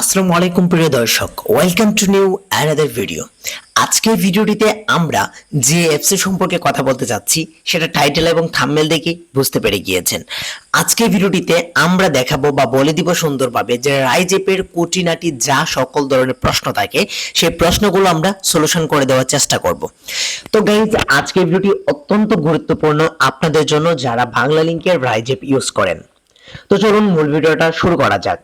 আসসালামু আলাইকুম প্রিয় দর্শক welcome to new another video আজকের ভিডিওটিতে আমরা যে অ্যাপসের সম্পর্কে কথা বলতে যাচ্ছি, সেটা টাইটেল এবং থাম্বনেল দেখে বুঝতে পেরে গিয়েছেন। আজকের ভিডিওটিতে আমরা দেখাবো বা বলে দিব সুন্দরভাবে যে রাইজ অ্যাপের কুটিনাটি যা সকল ধরনের প্রশ্ন থাকে, সেই প্রশ্নগুলো আমরা সলিউশন করে দেওয়ার চেষ্টা করব। তো গাইজ আজকের ভিডিওটি অত্যন্ত গুরুত্বপূর্ণ আপনাদের জন্য যারা বাংলা লিঙ্কের রাইজ অ্যাপ ইউজ করেন। তো চলুন মূল ভিডিওটা শুরু করা যাক।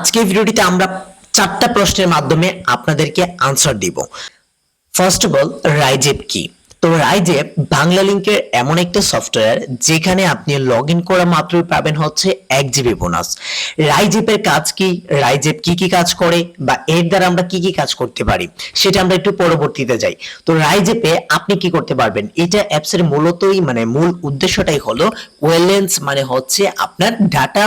আজকের ভিডিওটিতে আমরা চারটা প্রশ্নের মাধ্যমে আপনাদেরকে আনসার দিব। ফার্স্ট অফ অল রাইজেপ কি? তো রাইজেপ বাংলা লিঙ্কের এমন একটা সফটওয়্যার যেখানে আপনি লগ ইন করা মাত্রই পাবেন হচ্ছে এক জিবি বোনাস রাইজেপের কাজ কি? রাইজেপ কি কি কাজ করে? বা এর দ্বারা আমরা কি কি কাজ করতে পারি? সেটা আমরা একটু পরবর্তীতে যাই। তো রাইজেপে আপনি কি করতে পারবেন? এটা অ্যাপসের মূলতই মানে মূল উদ্দেশ্যটাই হলো ওয়েলেন্স মানে হচ্ছে আপনার ডাটা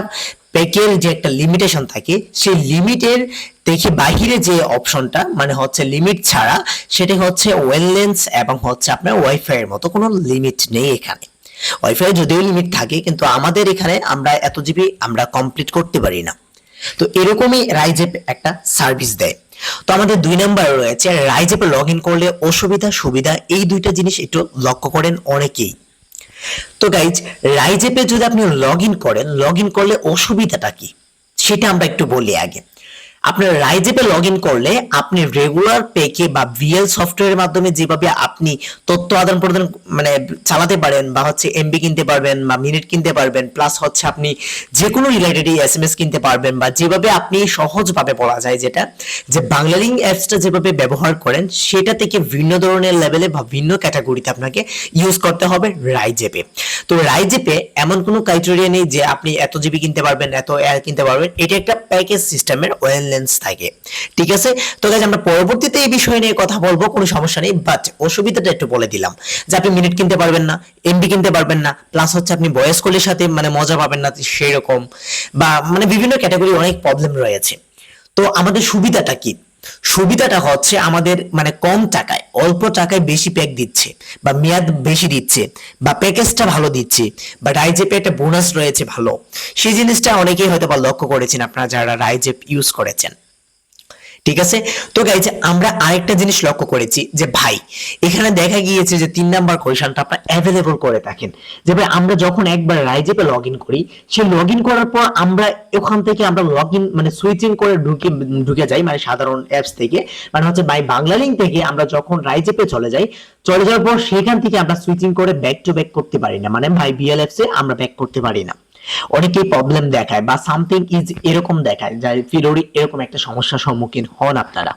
প্যাকের যে একটা লিমিটেশন থাকে, সেই লিমিটের দেখে বাহিরে যে অপশনটা মানে হচ্ছে লিমিট ছাড়া, সেটি হচ্ছে ওয়েললেন্স এবং হচ্ছে আপনার ওয়াইফাই এর মতো কোনো লিমিট নেই এখানে। ওয়াইফাই যদিও লিমিট থাকে, কিন্তু আমাদের এখানে আমরা এত জিবি আমরা কমপ্লিট করতে পারি না। তো এরকমই রাইজেপ একটা সার্ভিস দেয়। তো আমাদের দুই নাম্বার রয়েছে রাইজেপে লগ ইন করলে অসুবিধা সুবিধা এই দুইটা জিনিস একটু লক্ষ্য করেন অনেকেই। তো গাইজ রাইজেপে যদি আপনি লগ ইন করেন লগ ইন করলে অসুবিধাটা কি? সেটা আমরা একটু বলি আগে। আপনার রাইজেপে লগ ইন করলে আপনি রেগুলার পেকে বা ভিএল সফটওয়্যারের মাধ্যমে যেভাবে আপনি তথ্য আদান প্রদান মানে চালাতে পারেন বা হচ্ছে এমবি কিনতে পারবেন বা মিনিট কিনতে পারবেন প্লাস হচ্ছে আপনি যে কোনো রিলেটেড এস এম এস কিনতে পারবেন বা যেভাবে আপনি সহজভাবে বলা যায় যেটা, যে বাংলালিং অ্যাপসটা যেভাবে ব্যবহার করেন, সেটা থেকে ভিন্ন ধরনের লেভেলে বা ভিন্ন ক্যাটাগরিতে আপনাকে ইউজ করতে হবে রাইজেপে তো রাইজেপে এমন কোনো ক্রাইটেরিয়া নেই যে আপনি এত জিবি কিনতে পারবেন, এত এয়ার কিনতে পারবেন, এটা একটা প্যাকেজ সিস্টেমের ওয়েললেন্স থাকে। ঠিক আছে? তো গাইজ আমরা পরবর্তীতে এই বিষয় নিয়ে কথা বলব, কোনো সমস্যা নেই বাট অসুবিধাটা একটু বলে দিলাম। যে আপনি মিনিট কিনতে পারবেন না এমবি কিনতে পারবেন না প্লাস হচ্ছে আপনি বয়স কলের সাথে মানে মজা পাবেন না সেই রকম বা মানে বিভিন্ন ক্যাটাগরি অনেক প্রবলেম রয়েছে। তো আমাদের সুবিধাটা কি? সুবিধাটা হচ্ছে আমাদের মানে কম টাকায়, অল্প টাকায় বেশি প্যাক দিচ্ছে বা মেয়াদ বেশি দিচ্ছে বা প্যাকেজটা ভালো দিচ্ছে বা রাইজেপে একটা বোনাস রয়েছে ভালো। সেই জিনিসটা অনেকেই হয়তো বা লক্ষ্য করেছেন আপনারা যারা রাইজেপ ইউজ করেছেন। ঠিক আছে? তো গাইজ আমরা আরেকটা জিনিস লক্ষ্য করেছি যে ভাই, এখানে দেখা গিয়েছে যে তিন নাম্বার কোয়েশনটা আপনার অ্যাভেলেবল করে থাকেন। যে ভাই, আমরা যখন একবার রাইজেপে লগ ইন করি, সেই লগ ইন করার পর আমরা ওখান থেকে আমরা লগ ইন মানে সুইচিং করে ঢুকে ঢুকে যাই মানে সাধারণ অ্যাপস থেকে। মানে হচ্ছে বাই বাংলা লিঙ্ক থেকে আমরা যখন রাইজেপে চলে যাই, চলে যাওয়ার পর সেখান থেকে আমরা সুইচিং করে ব্যাক টু ব্যাক করতে পারি না। মানে ভাই বিএলএফ এ আমরা ব্যাক করতে পারি না। অনেকেই প্রবলেম দেখায় বা সামথিং ইজ এরকম দেখায় যার ফিরোরি এরকম একটা সমস্যার সম্মুখীন হন আপনারা।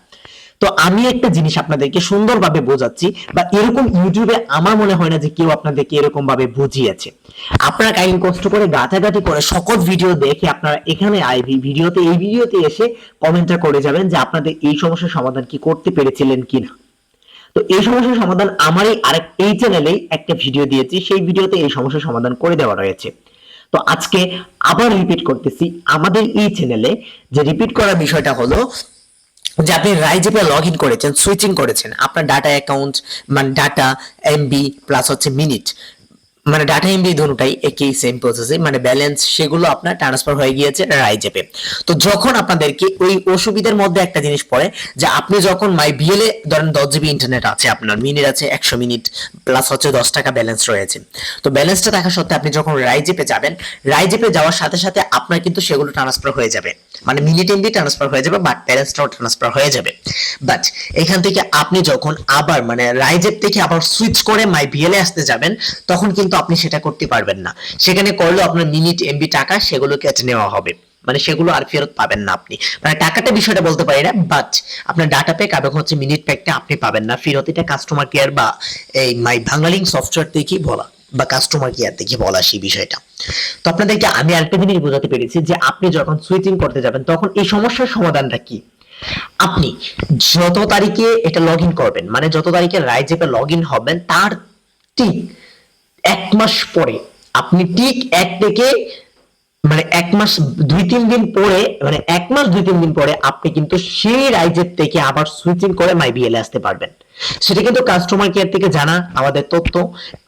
তো আমি একটা জিনিস আপনাদেরকে সুন্দরভাবে বোঝাচ্ছি বা এরকম ইউটিউবে আমার মনে হয় না যে কেউ আপনাদেরকে এরকম ভাবে বুঝিয়েছে। আপনারা কাইন্ড কষ্ট করে গাঁথাগাঁথি করে সকল ভিডিও দেখে আপনারা এখানে আইভি ভিডিওতে এই ভিডিওতে এসে কমেন্টটা করে যাবেন যে আপনাদের এই সমস্যার সমাধান কি করতে পেরেছিলেন কিনা। তো এই সমস্যার সমাধান আমারই আরেক এই চ্যানেলেই একটা ভিডিও দিয়েছি, সেই ভিডিওতে এই সমস্যার সমাধান করে দেওয়া রয়েছে। তো আজকে আবার রিপিট করতেছি আমাদের এই চ্যানেলে যে রিপিট করার বিষয়টা হলো যে আপনি রাইজেপে লগ ইন করেছেন সুইচিং করেছেন, আপনার ডাটা অ্যাকাউন্ট মানে ডাটা এমবি প্লাস হচ্ছে মিনিট মানে ডাটা এমবি দুটোটাই একই সেম প্রসেসে মানে ব্যালেন্স সেগুলো আপনার ট্রান্সফার হয়ে গিয়েছে রাইজেপে তো যখন আপনাদেরকে ওই অসুবিধার মধ্যে একটা জিনিস পড়ে, যে আপনি যখন মাই বিএলএ ধরেন দশ জিবি ইন্টারনেট আছে, আপনার মিনিট আছে একশো মিনিট প্লাস হচ্ছে দশ টাকা ব্যালেন্স রয়েছে। তো ব্যালেন্সটা থাকা সত্ত্বে আপনি যখন রাইজেপে যাবেন রাইজেপে যাওয়ার সাথে সাথে আপনার কিন্তু সেগুলো ট্রান্সফার হয়ে যাবে। মানে মিনিট এমবি ট্রান্সফার হয়ে যাবে বাট ব্যালেন্সটাও ট্রান্সফার হয়ে যাবে। বাট এখান থেকে আপনি যখন আবার মানে রাইজেপ থেকে আবার সুইচ করে মাই বিএলএ আসতে যাবেন, তখন কিন্তু আপনি সেটা করতে পারবেন না। সেখানে করলেও আপনার মিনিট এমবি টাকা সেগুলো কেটে নেওয়া হবে। মানে সেগুলো আর ফেরত পাবেন না আপনি। মানে টাকাটা বিষয়টা বলতে পারি না বাট আপনার ডাটা প্যাক এবং হচ্ছে মিনিট প্যাকটা আপনি পাবেন না। ফেরত এটা কাস্টমার কেয়ার বা এই মাই বাংলালিং সফটওয়্যার থেকেই বলা, বা কাস্টমার কেয়ার থেকে বলা সেই বিষয়টা। তো আপনাদেরকে আমি আরেকটা জিনিস বোঝাতে পেরেছি যে আপনি যখন সুইচিং করতে যাবেন, তখন এই সমস্যার সমাধানটা কি? আপনি যত তারিখে এটা লগ করবেন মানে যত তারিখে রাইজেপে লগ ইন হবেন, তার ঠিক এক মাস পরে। আপনি ঠিক এক থেকে মানে এক মাস দুই তিন দিন পরে মানে এক মাস দুই তিন দিন পরে আপনি কিন্তু সেই রাইজের থেকে আবার সুইচিং করে মাই বিএল আসতে পারবেন। সেটা কিন্তু কাস্টমার কেয়ার থেকে জানা আমাদের তথ্য।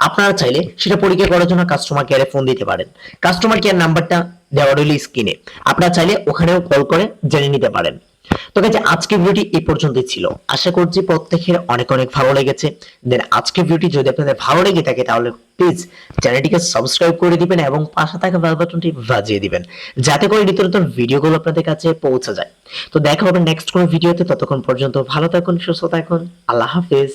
আপনারা চাইলে সেটা পরীক্ষা করার জন্য কাস্টমার কেয়ারে ফোন দিতে পারেন। কাস্টমার কেয়ার নাম্বারটা দেওয়া রইল স্ক্রিনে আপনারা চাইলে ওখানেও কল করে জেনে নিতে পারেন। তো গাইজ আজকে ভিডিওটি এই পর্যন্তই ছিল। আশা করছি প্রত্যেকের অনেক অনেক ভালো লেগেছে। দেন আজকে ভিডিওটি যদি আপনাদের ভালো লেগে থাকে, তাহলে প্লিজ চ্যানেলটিকে সাবস্ক্রাইব করে দিবেন এবং পাশে থাকা বেল বাটনটি বাজিয়ে দিবেন, যাতে করে নিত্য নতুন ভিডিওগুলো আপনাদের কাছে পৌঁছে যায়। তো দেখা হবে নেক্সট কোনো ভিডিওতে ততক্ষণ পর্যন্ত ভালো থাকুন, সুস্থ থাকুন। আল্লাহ হাফেজ।